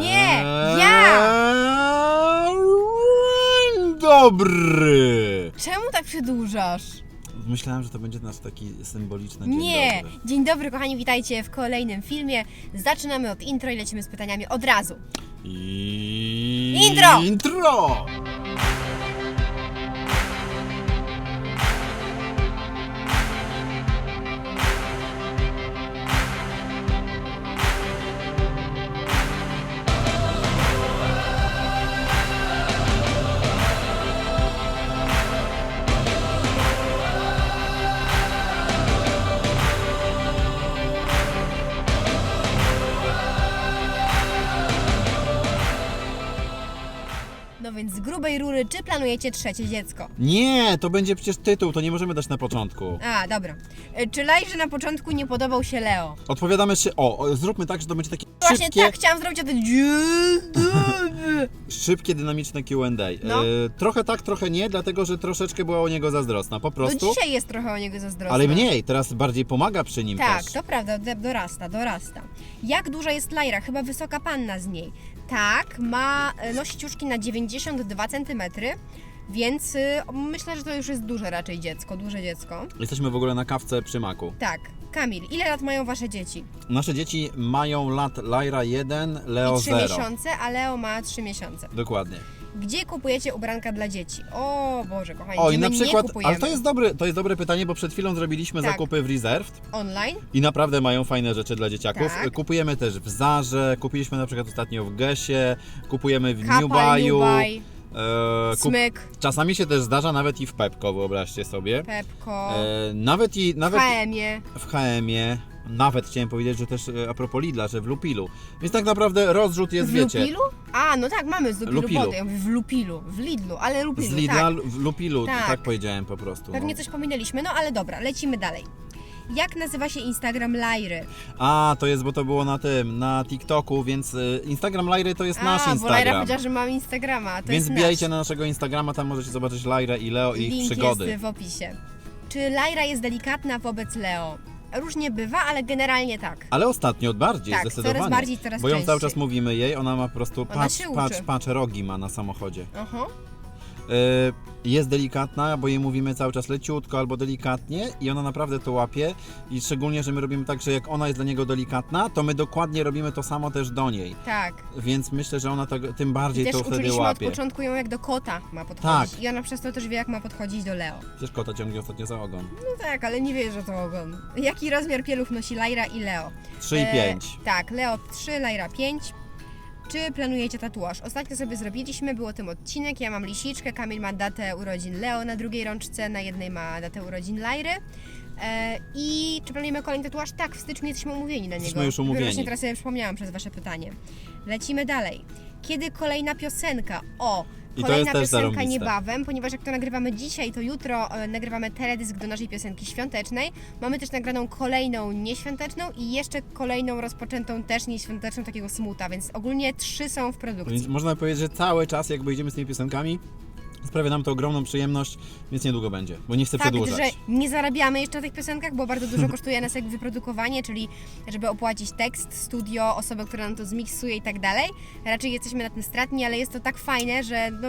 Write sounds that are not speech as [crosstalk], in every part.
Nie, ja! Dobry! Czemu tak przedłużasz? Myślałem, że to będzie nasz taki symboliczny dzień Nie! dobry. Dzień dobry, kochani, witajcie w kolejnym filmie. Zaczynamy od intro i lecimy z pytaniami od razu. I... Intro! Intro! Grubej rury, czy planujecie trzecie dziecko? Nie, to będzie przecież tytuł, to nie możemy dać na początku. A, dobra. E, Czy Lajże na początku nie podobał się Leo? Odpowiadamy się. O, o, zróbmy tak, że to będzie takie Właśnie szybkie, tak, chciałam zrobić o dobry. [laughs] szybkie, dynamiczne QA. No. E, trochę tak, trochę nie, dlatego że troszeczkę była o niego zazdrosna, po No prostu. dzisiaj jest trochę o niego zazdrosna. Ale mniej, teraz bardziej pomaga przy nim Tak, też. to prawda, d- dorasta, dorasta. Jak duża jest Lajra? Chyba wysoka panna z niej. Tak, ma, e, nosi ciuszki na 92 cm, więc y, myślę, że to już jest duże raczej dziecko, duże dziecko. Jesteśmy w ogóle na kawce przy maku. Tak, Kamil, ile lat mają wasze dzieci? Nasze dzieci mają lat Lyra 1, Leo I 3 0. miesiące, a Leo ma 3 miesiące. Dokładnie. Gdzie kupujecie ubranka dla dzieci? O Boże, kochani, O, i na przykład, nie kupujemy. ale to jest, dobre, to jest dobre pytanie, bo przed chwilą zrobiliśmy Tak. zakupy w Reserved Online? i naprawdę mają fajne rzeczy dla dzieciaków. Tak. Kupujemy też w Zarze, kupiliśmy na przykład ostatnio w Gesie, kupujemy w New Baju. New e, kup- Smyk, Czasami się też zdarza nawet i w Pepko, wyobraźcie sobie. Pepko, E, nawet i w nawet HM-ie. w HM-ie, nawet chciałem powiedzieć, że też e, a propos Lidla, że w Lupilu. Więc tak naprawdę rozrzut jest, W wiecie. Lupilu? A, no tak, mamy z Lupilu, Lupilu. W Lupilu, w Lidlu, ale Lupilu, Z Lidla tak. w Lupilu, tak. Tak. powiedziałem po prostu. Pewnie no. coś pominęliśmy, no ale dobra, lecimy dalej. Jak nazywa się Instagram Lajry? A, to jest, bo to było na tym, na TikToku, więc y, Instagram Lajry to jest A, nasz bo Lajra Instagram. powiedziała, że mam Instagrama, Więc wbijajcie nasz. na naszego Instagrama, tam możecie zobaczyć Lajrę i Leo i ich Link przygody. jest w opisie. Czy Lajra jest delikatna wobec Leo? Różnie bywa, ale generalnie tak. Ale ostatnio bardziej, Tak, zdecydowanie. coraz bardziej, coraz Bo ją cały częściej. czas mówimy jej, ona ma po prostu, Ona patrz, się uczy. patrz, patrz, rogi ma na samochodzie. Aha. Y, jest delikatna, bo jej mówimy cały czas leciutko albo delikatnie i ona naprawdę to łapie i szczególnie, że my robimy tak, że jak ona jest dla niego delikatna, to my dokładnie robimy to samo też do niej. Tak. Więc myślę, że ona tak, tym bardziej Też to wtedy uczyliśmy od łapie. początku ją jak do kota ma podchodzić. Tak. I ona przez to też wie, jak ma podchodzić do Leo. Przecież kota ciągnie ostatnio za ogon. No tak, ale nie wie, że to ogon. Jaki rozmiar pieluch nosi Lajra i Leo? 3 i E, 5. Tak, Leo 3, Lajra 5. Czy planujecie tatuaż? Ostatnio sobie zrobiliśmy, było tym odcinek. Ja mam lisiczkę, Kamil ma datę urodzin Leo na drugiej rączce, na jednej ma datę urodzin Lajry. E, I czy planujemy kolejny tatuaż? Tak, w styczniu jesteśmy umówieni na niego. Jesteśmy już umówieni. Właśnie teraz sobie przypomniałam przez Wasze pytanie. Lecimy dalej. Kiedy kolejna piosenka? O! I to Kolejna jest też piosenka zarąbiste. niebawem, ponieważ jak to nagrywamy dzisiaj, to jutro e, nagrywamy teledysk do naszej piosenki świątecznej. Mamy też nagraną kolejną nieświąteczną i jeszcze kolejną rozpoczętą też nieświąteczną takiego smuta, więc ogólnie trzy są w produkcji. Więc można powiedzieć, że cały czas jakby idziemy z tymi piosenkami, sprawia nam to ogromną przyjemność, więc niedługo będzie, bo nie chcę Fakt, przedłużać. że nie zarabiamy jeszcze na tych piosenkach, bo bardzo dużo [laughs] kosztuje nas jak wyprodukowanie, czyli żeby opłacić tekst, studio, osobę, która nam to zmiksuje i tak dalej. Raczej jesteśmy na tym stratni, ale jest to tak fajne, że no,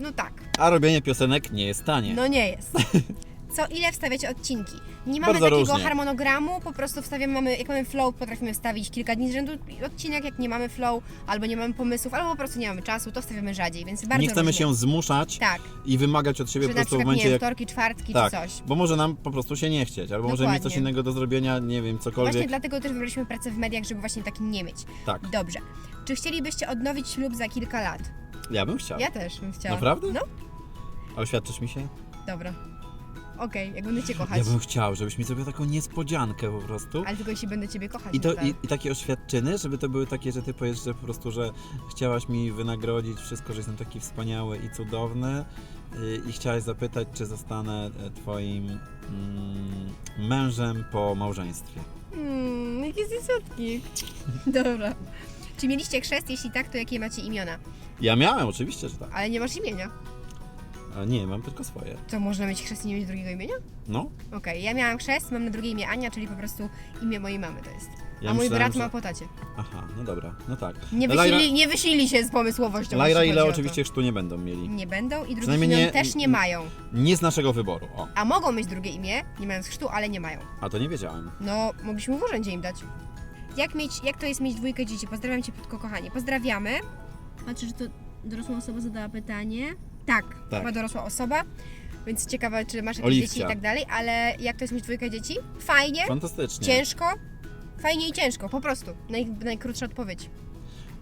no tak. A robienie piosenek nie jest tanie. No nie jest. [laughs] Co ile wstawiacie odcinki? Nie mamy Bardzo takiego różnie. harmonogramu, po prostu wstawiamy, mamy, jak mamy flow, potrafimy wstawić kilka dni z rzędu odcinek, jak nie mamy flow, albo nie mamy pomysłów, albo po prostu nie mamy czasu, to wstawiamy rzadziej, więc bardzo nie chcemy różnie. się zmuszać Tak, i wymagać od siebie że po na prostu w przykład, momencie wiem, jak... wtorki, czwartki Tak, czy coś. bo może nam po prostu się nie chcieć, albo może mieć coś Dokładnie. innego do zrobienia, nie wiem, cokolwiek. Właśnie dlatego też wybraliśmy pracę w mediach, żeby właśnie taki nie mieć. Tak, Dobrze. Czy chcielibyście odnowić ślub za kilka lat? ja bym chciał. Ja też bym chciała. Naprawdę? No, A oświadczysz mi się? dobra. Okej, jak będę Cię kochać. Ja bym chciał, żebyś mi zrobił taką niespodziankę po prostu. Ale tylko jeśli będę Ciebie kochać. I, to, i, I takie oświadczyny, żeby to były takie, że ty powiesz, że po prostu, że chciałaś mi wynagrodzić wszystko, że jestem taki wspaniały i cudowny y, i chciałaś zapytać, czy zostanę e, twoim mm, mężem po małżeństwie. Mmm, jakie jesteś słodki. [laughs] Dobra. Czy mieliście chrzest? Jeśli tak, to jakie macie imiona? Ja miałem, oczywiście, że tak. Ale nie masz imienia. A nie, mam tylko swoje. To można mieć chrzest i nie mieć drugiego imienia? No, Okej, ja miałam chrzest, mam na drugie imię Ania, czyli po prostu imię mojej mamy to jest. Ja A mój myślałem, brat że- ma po tacie. Aha, no dobra, no tak. Nie Lajra- wysili, nie wysili się z pomysłowością. Lajra jeśli i chodzi Leo o to. oczywiście chrztu nie będą mieli. Nie będą i Przynajmniej imion nie- też nie mają. Nie z naszego wyboru, o. A mogą mieć drugie imię, nie mając chrztu, ale nie mają. A to nie wiedziałem. No, mogliśmy w urzędzie im dać. Jak, mieć, jak to jest mieć dwójkę dzieci? Pozdrawiam Cię, Piotko, kochanie. Pozdrawiamy. Patrzę, że to dorosła osoba zadała pytanie. Tak, Tak. chyba dorosła osoba. Więc ciekawe, czy masz jakieś Oliwcia. dzieci i tak dalej, ale jak to jest mieć dwójkę dzieci? Fajnie, Fantastycznie. ciężko, fajnie i ciężko, po prostu. Naj, najkrótsza odpowiedź.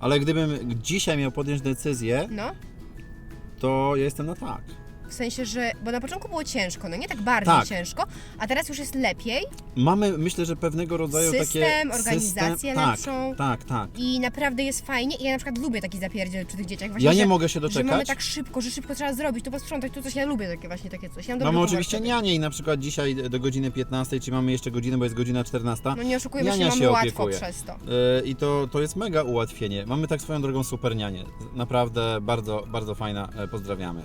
Ale gdybym dzisiaj miał podjąć decyzję, No, to ja jestem na tak. W sensie, że, bo na początku było ciężko, no nie tak bardzo Tak. ciężko, a teraz już jest lepiej Mamy, myślę, że pewnego rodzaju System, takie... organizację tak, lepszą. Tak, tak. i naprawdę jest fajnie i ja na przykład lubię taki zapierdziel przy tych dzieciach. Właśnie, Ja nie że, mogę się Że mamy doczekać. tak szybko, że szybko trzeba zrobić, to posprzątać, to coś, ja lubię takie właśnie takie coś. Ja mam dobry Mamy humor oczywiście wtedy. nianie i na przykład dzisiaj do godziny 15, czy mamy jeszcze godzinę, bo jest godzina 14. No nie oszukujmy się, Niania mamy się łatwo opiekuje. przez to. Yy, I to, to jest mega ułatwienie. Mamy tak swoją drogą super nianie. Naprawdę bardzo, bardzo fajna. E, Pozdrawiamy.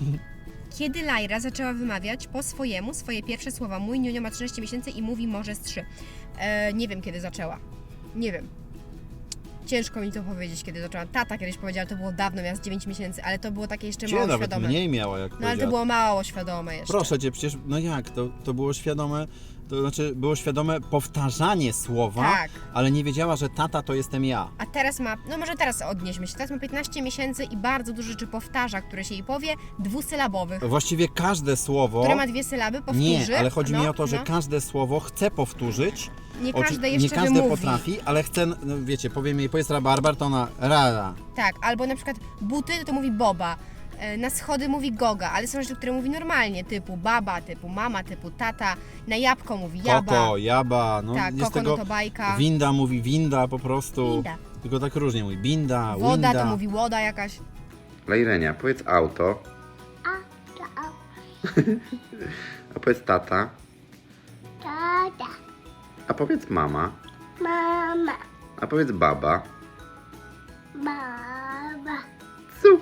[laughs] Kiedy Lajra zaczęła wymawiać po swojemu swoje pierwsze słowa, mój niunio ma 13 miesięcy i mówi może z 3. E, nie wiem kiedy zaczęła. Nie wiem. Ciężko mi to powiedzieć, kiedy zaczęła. Tata kiedyś powiedziała, to było dawno, miała z 9 miesięcy, ale to było takie jeszcze mało nawet świadome. mniej miała, jak No ale to powiedziała. było mało świadome jeszcze. Proszę cię, przecież, no jak, to, to było świadome, to znaczy było świadome powtarzanie słowa, Tak. ale nie wiedziała, że tata to jestem ja. A teraz ma, no może teraz odnieśmy się, teraz ma 15 miesięcy i bardzo dużo rzeczy powtarza, które się jej powie, dwusylabowych. Właściwie każde słowo... Które ma dwie sylaby, powtórzy. Nie, ale chodzi no, mi o to, że no. każde słowo chce powtórzyć. Nie Oczy- każde jeszcze nie każde wymówi. potrafi, ale chce, no wiecie, powiem jej, powiedz rabarbar, to ona rara. Tak, albo na przykład buty to mówi boba, na schody mówi goga, ale są rzeczy, które mówi normalnie, typu baba, typu mama, typu tata, na jabłko mówi jaba. Koko, jaba, no tak, jest koko tego... no to bajka. Winda mówi winda po prostu. Winda. Tylko tak różnie mówi. Binda, Woda winda. to mówi łoda jakaś. Lejrenia, powiedz auto. [laughs] A powiedz tata. Tata, A powiedz mama. mama, A powiedz baba. baba,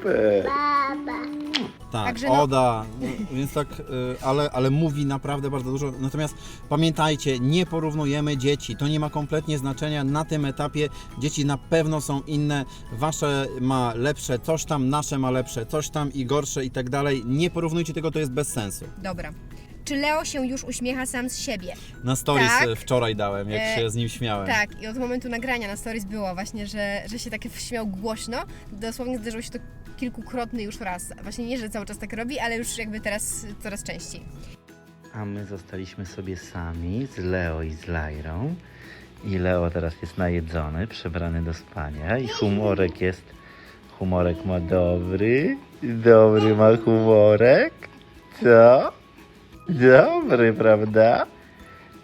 Super! baba. Tak, Także no- Oda, no, więc tak, y, ale, ale mówi naprawdę bardzo dużo. Natomiast pamiętajcie, nie porównujemy dzieci. To nie ma kompletnie znaczenia na tym etapie. Dzieci na pewno są inne. Wasze ma lepsze coś tam, nasze ma lepsze coś tam i gorsze i tak dalej. Nie porównujcie tego, to jest bez sensu. Dobra. Czy Leo się już uśmiecha sam z siebie? Na stories Tak. y, wczoraj dałem, jak E, się z nim śmiałem. Tak, i od momentu nagrania na stories było właśnie, że, że się tak śmiał głośno. Dosłownie zdarzyło się to kilkukrotny już raz. Właśnie nie, że cały czas tak robi, ale już jakby teraz coraz częściej. A my zostaliśmy sobie sami z Leo i z Lajrą. I Leo teraz jest najedzony, przebrany do spania. I humorek jest. Humorek ma dobry. Dobry ma humorek. Co? Dobry, prawda?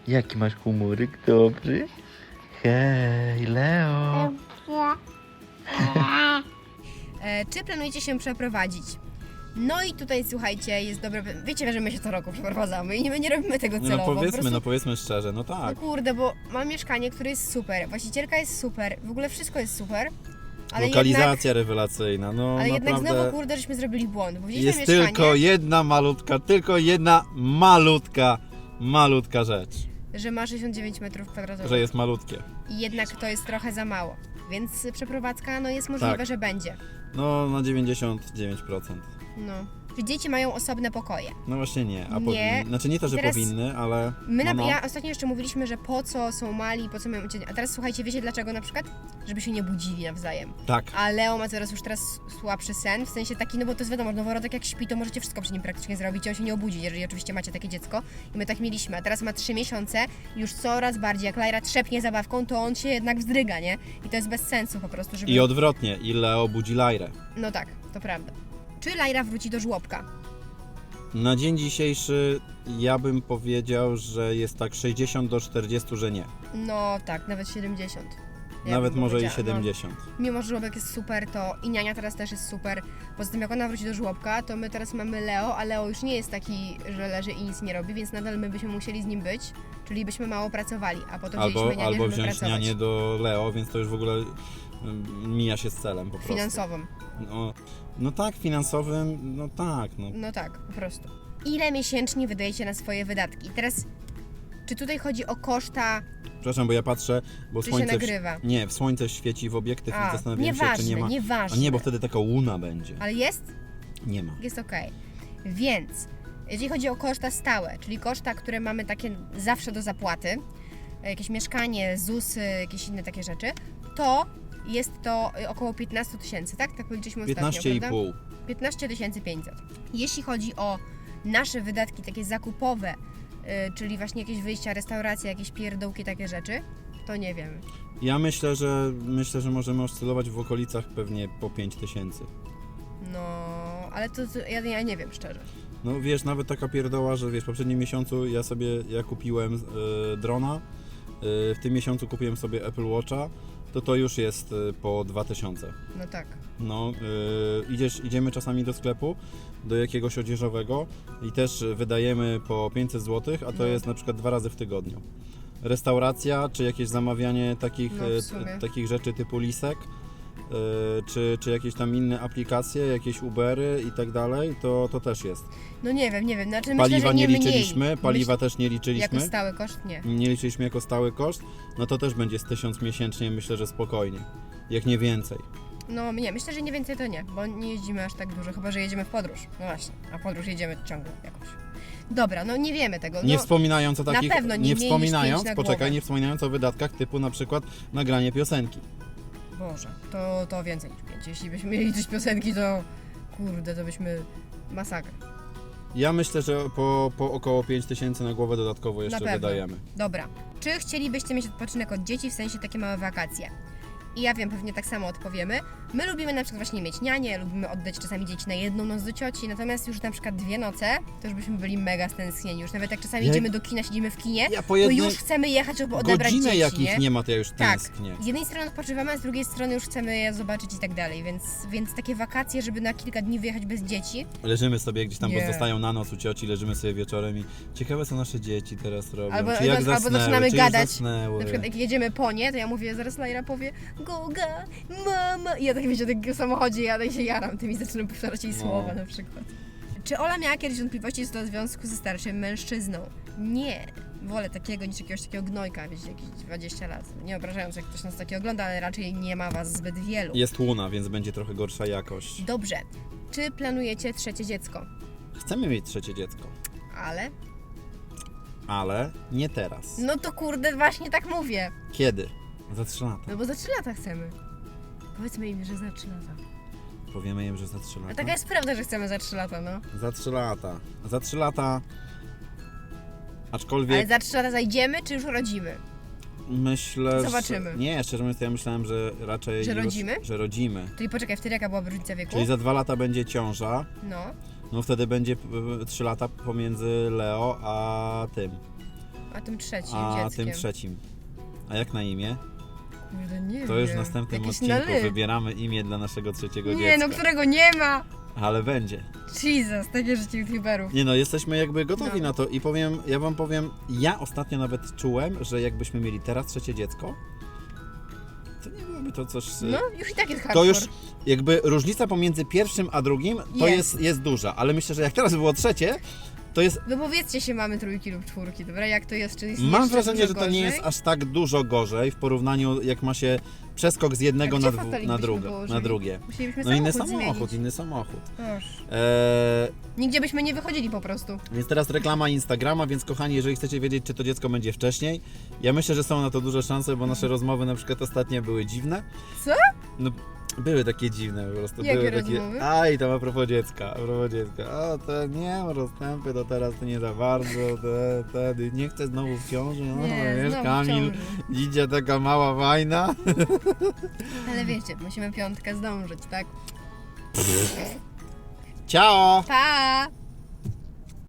Jaki masz humorek dobry? Hej, Leo. [laughs] E, czy planujecie się przeprowadzić? No i tutaj słuchajcie, jest dobre. Wiecie, że my się co roku przeprowadzamy i my nie robimy tego No celowo. po powiedzmy, prostu- no powiedzmy szczerze, no No tak. kurde, bo mam mieszkanie, które jest super, właścicielka jest super, w ogóle wszystko jest super. Ale Lokalizacja jednak, rewelacyjna, no ale jednak znowu kurde, żeśmy zrobili błąd, bo Jest mieszkanie, tylko jedna malutka, tylko jedna malutka, malutka rzecz, że ma 69 metrów kwadratowych. że jest malutkie. I jednak to jest trochę za mało. Więc przeprowadzka no jest możliwe, Tak. że będzie. No na 99%. No. Czy dzieci mają osobne pokoje? No właśnie nie, a Nie. powinny. Znaczy nie to, że Teraz powinny, ale. My no, na, no. Ja ostatnio jeszcze mówiliśmy, że po co są mali, po co mają dzieci. A teraz słuchajcie, wiecie dlaczego na przykład? Żeby się nie budzili nawzajem. Tak. A Leo ma coraz już teraz słabszy sen, w sensie taki, no bo to jest wiadomo, noworodek jak śpi, to możecie wszystko przy nim praktycznie zrobić i on się nie obudzi, jeżeli oczywiście macie takie dziecko. I my tak mieliśmy, a teraz ma 3 miesiące już coraz bardziej, jak Lajra trzepnie zabawką, to on się jednak wzdryga, nie? I to jest bez sensu po prostu, żeby... I odwrotnie, i Leo budzi Lajrę. No tak, to prawda. Czy Lajra wróci do żłobka? Na dzień dzisiejszy ja bym powiedział, że jest tak 60 do 40, że nie. No tak, nawet 70. Ja Nawet bym może i powiedziała, no. 70. Mimo, że żłobek jest super, to i niania teraz też jest super. Poza tym, jak ona wróci do żłobka, to my teraz mamy Leo, a Leo już nie jest taki, że leży i nic nie robi, więc nadal my byśmy musieli z nim być, czyli byśmy mało pracowali, a potem Albo, wzięliśmy nianię, albo żeby wziąć pracować. nianię do Leo, więc to już w ogóle mija się z celem po prostu. Finansowym. No, no tak, finansowym, no tak, no. No tak, po prostu. Ile miesięcznie wydajecie na swoje wydatki? Teraz Czy tutaj chodzi o koszta, Przepraszam, bo ja patrzę, bo czy się słońce... w- nagrywa? Nie, w słońce świeci w obiektyw i A, zastanawiam się, nieważne, czy nie ma... nieważne. A nie, bo wtedy taka łuna będzie. Ale jest? Nie ma. Jest ok. Więc, jeżeli chodzi o koszta stałe, czyli koszta, które mamy takie zawsze do zapłaty, jakieś mieszkanie, ZUS, jakieś inne takie rzeczy, to jest to około 15 tysięcy, tak? Tak policzyliśmy ostatnio, prawda? 15,5. 15 500. Jeśli chodzi o nasze wydatki takie zakupowe, y, czyli właśnie jakieś wyjścia, restauracje, jakieś pierdołki, takie rzeczy, to nie wiem. Ja myślę, że myślę, że możemy oscylować w okolicach pewnie po 5 tysięcy. No, ale to, to ja, ja nie wiem szczerze. No wiesz, nawet taka pierdoła, że wiesz, w poprzednim miesiącu ja sobie, ja kupiłem e, drona, e, w tym miesiącu kupiłem sobie Apple Watcha, to to już jest e, po 2000. No tak. No, e, idziesz, idziemy czasami do sklepu, do jakiegoś odzieżowego i też wydajemy po 500 zł, a to No. jest na przykład dwa razy w tygodniu. Restauracja, czy jakieś zamawianie takich, No, t- takich rzeczy typu lisek, czy, czy jakieś tam inne aplikacje, jakieś Ubery i tak dalej, to, to też jest. No nie wiem, nie wiem. Znaczy Paliwa myślę, że nie nie liczyliśmy, mniej. paliwa też nie liczyliśmy. jako stały koszt nie. Nie liczyliśmy jako stały koszt, no to też będzie z 1000 miesięcznie, myślę, że spokojnie. Jak nie więcej. No nie, myślę, że nie więcej to nie, bo nie jeździmy aż tak dużo, chyba że jedziemy w podróż. No właśnie, a podróż jedziemy ciągle jakoś. Dobra, no nie wiemy tego. Nie no, wspominając o takich. pewno nie nie wspominając, na poczekaj, nie wspominając o wydatkach typu na przykład nagranie piosenki. Boże, to, to więcej niż pięć. Jeśli byśmy mieli liczyć piosenki, to kurde, to byśmy masakra. Ja myślę, że po, po około 5000 na głowę dodatkowo jeszcze pewno. wydajemy. Dobra, czy chcielibyście mieć odpoczynek od dzieci, w sensie takie małe wakacje? I ja wiem, pewnie tak samo odpowiemy. My lubimy na przykład właśnie mieć nianie, lubimy oddać czasami dzieci na jedną noc do cioci, natomiast już na przykład dwie noce, to już byśmy byli mega stęsknieni. Już nawet jak czasami Ja- idziemy do kina, siedzimy w kinie, Ja po to jednej już chcemy jechać, żeby odebrać godzinę dzieci, jak ich nie? nie ma, to ja już Tak. tęsknię. Z jednej strony odpoczywamy, a z drugiej strony już chcemy je zobaczyć i tak dalej, więc, więc takie wakacje, żeby na kilka dni wyjechać bez dzieci, Leżymy sobie gdzieś tam, bo Nie. zostają na noc u cioci, leżymy sobie wieczorem i ciekawe co nasze dzieci teraz robią. Albo- czy jak albo zasnęły, zaczynamy czy gadać. Zasnęły. Na przykład jak jedziemy po nie, to ja mówię, zaraz Laira powie Goga, mama I ja tak wiecie, tak w samochodzie jadę i się jaram tym i zaczynam powtarzać jej No. słowa na przykład. Czy Ola miała kiedyś wątpliwości co do związku ze starszym mężczyzną? Nie. Wolę takiego niż jakiegoś takiego gnojka, wiecie, jakieś 20 lat. Nie obrażając, jak ktoś nas taki ogląda, ale raczej nie ma was zbyt wielu. Jest łuna, więc będzie trochę gorsza jakość. Dobrze. Czy planujecie trzecie dziecko? Chcemy mieć trzecie dziecko, Ale? ale nie teraz. No to kurde, właśnie tak mówię. Kiedy? Za 3 lata. No bo za 3 lata chcemy. Powiedzmy im, że za 3 lata. Powiemy im, że za 3 lata. A taka jest prawda, że chcemy za 3 lata, no. Za 3 lata. Za 3 lata. Aczkolwiek Ale za 3 lata zajdziemy, czy już rodzimy? myślę. Zobaczymy. Że... Nie, szczerze mówiąc, to ja myślałem, że raczej. Że już, rodzimy? Że rodzimy. Czyli poczekaj, wtedy jaka byłaby różnica wieku? Czyli za 2 lata będzie ciąża. No. No wtedy będzie 3 lata pomiędzy Leo a tym. A tym trzecim A dzieckiem. tym trzecim. A jak na imię? Kurde, nie To już w wiem. następnym Jakieś odcinku wybieramy imię dla naszego trzeciego Nie, dziecka. no którego nie ma! Ale będzie. Jesus, takie życie youtuberów. Nie no, jesteśmy jakby gotowi No. na to i powiem, ja wam powiem, ja ostatnio nawet czułem, że jakbyśmy mieli teraz trzecie dziecko, to nie byłoby to coś... y, No, już i tak jest to hardcore. już jakby różnica pomiędzy pierwszym a drugim to Jest. jest, jest duża, ale myślę, że jak teraz by było trzecie, to jest... Wypowiedzcie się, mamy trójki lub czwórki, dobra? Jak to jest? Czy jest Mam jeszcze wrażenie, dużo że to nie gorzej? jest aż tak dużo gorzej w porównaniu jak ma się przeskok z jednego A na, gdzie dwu, na, byśmy drugie, położyli? na drugie. Musielibyśmy No inny samochód samochód, zmienić. inny samochód. Proszę. Eee, Nigdzie byśmy nie wychodzili po prostu. Więc teraz reklama Instagrama, więc kochani, jeżeli chcecie wiedzieć, czy to dziecko będzie wcześniej, ja myślę, że są na to duże szanse, bo nasze rozmowy na przykład ostatnie były dziwne. Co? No, były takie dziwne po prostu. Jakie były rozmowy? takie. Aj, tam a propos dziecka, a propos dziecka. O, to nie ma rozstępy, to teraz to nie za bardzo, to, to nie chcę znowu w ciąży. No, Nie, wiesz, znowu Kamil, ciąży. idzie taka mała wajna. [laughs] Ale wiecie, musimy piątkę zdążyć, tak? Ciao! Pa!